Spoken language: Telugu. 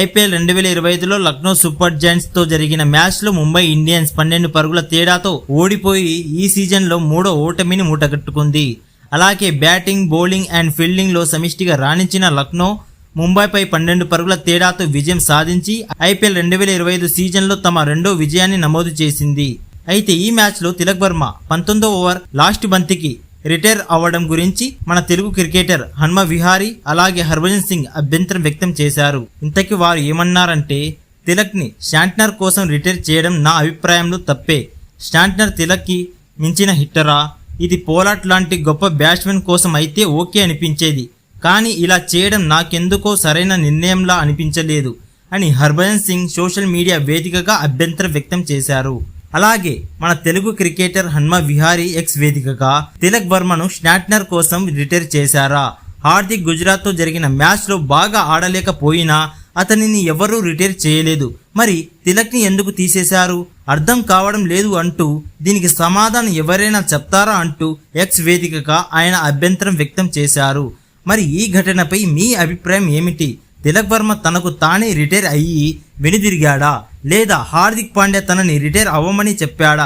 ఐపీఎల్ రెండు వేల ఇరవై ఐదులో లక్నో సూపర్ జైంట్స్తో జరిగిన మ్యాచ్లో ముంబై ఇండియన్స్ పన్నెండు పరుగుల తేడాతో ఓడిపోయి ఈ సీజన్లో మూడో ఓటమిని మూటగట్టుకుంది. అలాగే బ్యాటింగ్ బౌలింగ్ అండ్ ఫీల్డింగ్లో సమిష్టిగా రాణించిన లక్నో ముంబైపై పన్నెండు పరుగుల తేడాతో విజయం సాధించి ఐపీఎల్ రెండు వేల ఇరవై ఐదు సీజన్లో తమ రెండో విజయాన్ని నమోదు చేసింది. అయితే ఈ మ్యాచ్లో తిలక్ వర్మ పంతొమ్మిదో ఓవర్ లాస్ట్ బంతికి రిటైర్ అవ్వడం గురించి మన తెలుగు క్రికెటర్ హన్మ విహారీ అలాగే హర్భజన్ సింగ్ అభ్యంతరం వ్యక్తం చేశారు. ఇంతకీ వారు ఏమన్నారంటే తిలక్ని షాంట్నర్ కోసం రిటైర్ చేయడం నా అభిప్రాయంలో తప్పే. స్టాంట్నర్ తిలక్కి మించిన హిట్టరా? ఇది పోలాట్ లాంటి గొప్ప బ్యాట్స్మెన్ కోసం అయితే ఓకే అనిపించేది. కానీ ఇలా చేయడం నాకెందుకో సరైన నిర్ణయంలా అనిపించలేదు అని హర్భజన్ సింగ్ సోషల్ మీడియా వేదికగా అభ్యంతరం వ్యక్తం చేశారు. అలాగే మన తెలుగు క్రికెటర్ హన్మ విహారీ ఎక్స్ వేదికగా తిలక్ వర్మను స్నాట్నర్ కోసం రిటైర్ చేశారా? హార్దిక్ గుజరాత్తో జరిగిన మ్యాచ్లో బాగా ఆడలేకపోయినా అతనిని ఎవరూ రిటైర్ చేయలేదు. మరి తిలక్ని ఎందుకు తీసేశారు? అర్థం కావడం లేదు అంటూ దీనికి సమాధానం ఎవరైనా చెప్తారా అంటూ ఎక్స్ వేదికగా ఆయన అభ్యంతరం వ్యక్తం చేశారు. మరి ఈ ఘటనపై మీ అభిప్రాయం ఏమిటి? తిలక్ వర్మ తనకు తానే రిటైర్ అయ్యి వెనుదిరిగాడా? లేదా హార్దిక్ పాండ్యా తనని రిటైర్ అవ్వమని చెప్పాడా?